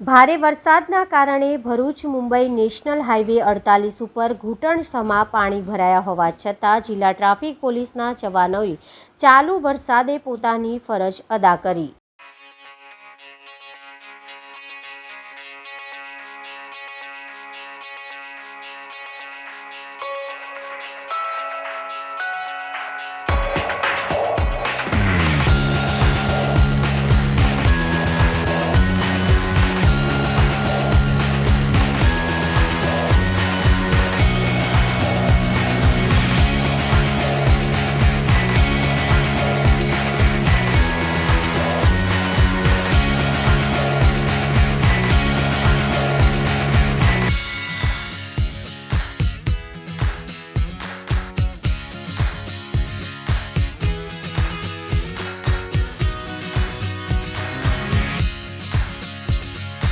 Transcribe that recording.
ભારે વરસાદના કારણે ભરૂચ, મુંબઈ નેશનલ હાઈવે અડતાલીસ ઉપર ઘૂંટણસમા પાણી ભરાયા હોવા છતાં જિલ્લા ટ્રાફિક પોલીસના જવાનોએ ચાલુ વરસાદે પોતાની ફરજ અદા કરી.